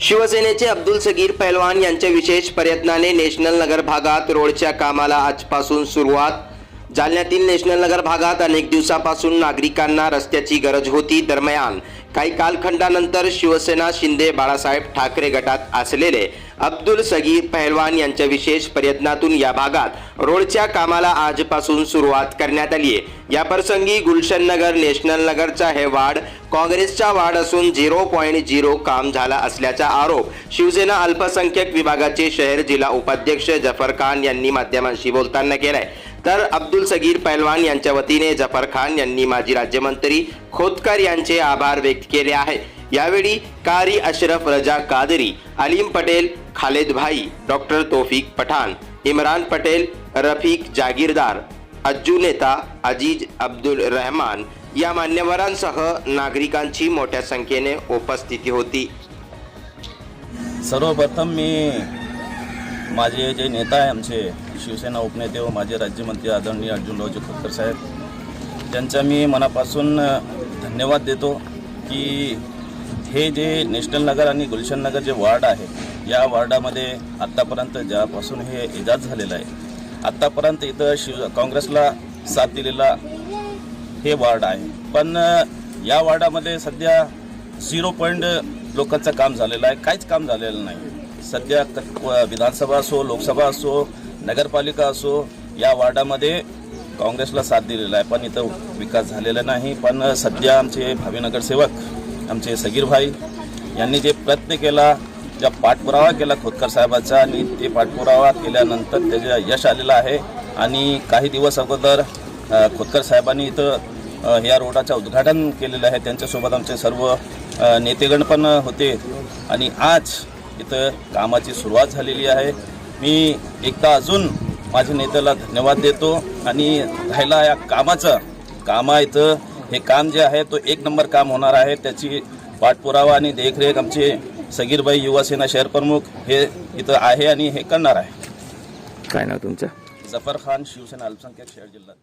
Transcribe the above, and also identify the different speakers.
Speaker 1: शिवसेनेचे अब्दुल सगीर पैलवान यांच्या विशेष प्रयत्नाने नॅशनल नगर भागात रोडच्या कामाला आजपासून सुरुवात. जालन्यातील नॅशनल नगर भागात अनेक दिवसापासून नागरिकांना रस्त्याची गरज होती. दरम्यान काही कालखंडानंतर शिवसेना शिंदे बाळासाहेब ठाकरे गटात असलेले अब्दुल सगीर पहलवान यांच्या विशेष प्रयत्नातून या भागात रोडच्या कामाला आजपासून सुरुवात करण्यात आली आहे. या प्रसंगी गुलशन नगर नॅशनल नगरचा हे वार्ड काँग्रेसचा वार्ड असून झिरो पॉईंट झिरो काम झाला असल्याचा आरोप शिवसेना अल्पसंख्याक विभागाचे शहर जिल्हा उपाध्यक्ष जफर खान यांनी माध्यमांशी बोलताना केलाय. तर अब्दुल सगीर पैलवान यांच्या वतीने जफर खान यांनी माजी राज्यमंत्री खोतकर यांचे आभार व्यक्त केले आहे. यावेळी कारी अशरफ रजा कादरी अलीम पटेल खालेद भाई डॉक्टर तोफिक पठाण इम्रान पटेल रफिक जागीरदार अज्जू नेता अजीज अब्दुल रहमान या मान्यवरांसह नागरिकांची मोठ्या संख्येने उपस्थिती होती.
Speaker 2: सर्वप्रथम मी माझे जे नेता आहे आमचे शिवसेना उपनेते व माझे राज्यमंत्री आदरणीय अर्जुनरावजी खोतकर साहेब त्यांचा मी मनापासून धन्यवाद देतो की हे जे नॅशनल नगर आणि गुलशन नगर जे वार्ड आहे या वार्डामध्ये आत्तापर्यंत ज्यापासून हे इजाज झालेलं आहे आत्तापर्यंत इथं शिव काँग्रेसला साथ दिलेला हे वार्ड आहे. पण या वार्डामध्ये सध्या झिरो पॉईंट लोकांचं काम झालेलं आहे काहीच काम झालेलं नाही. सध्या विधानसभा असो लोकसभा असो नगरपालिका असो या वार्डामध्ये काँग्रेसला साथ दिलेला आहे. पण इथं विकास झालेला नाही. पण सध्या आमचे भावी नगरसेवक आमचे सगीरभाई यांनी जे प्रयत्न केला ज्या पाठपुरावा केला खोतकर साहेबाचा आणि ते पाठपुरावा केल्यानंतर त्याचा यश आलेलं आहे. आणि काही दिवस अगोदर खोतकर साहेबांनी इथं या रोडाचं उद्घाटन केलेलं आहे. त्यांच्यासोबत आमचे सर्व नेतेगण पण होते. आणि आज इथं कामाची सुरुवात झालेली आहे. मी एकदा अजून माझ्या नेत्याला धन्यवाद देतो आणि राहिला या कामाचं कामा इथं हे काम जे आहे तो एक नंबर काम होणार आहे त्याची पाठपुरावा आणि देखरेख आमचे सगीरबाई युवासेना शहर प्रमुख हे इथं आहे आणि हे करणार आहे.
Speaker 3: काय नाव तुमचं?
Speaker 2: जफर खान शिवसेना अल्पसंख्याक शहर जिल्हा.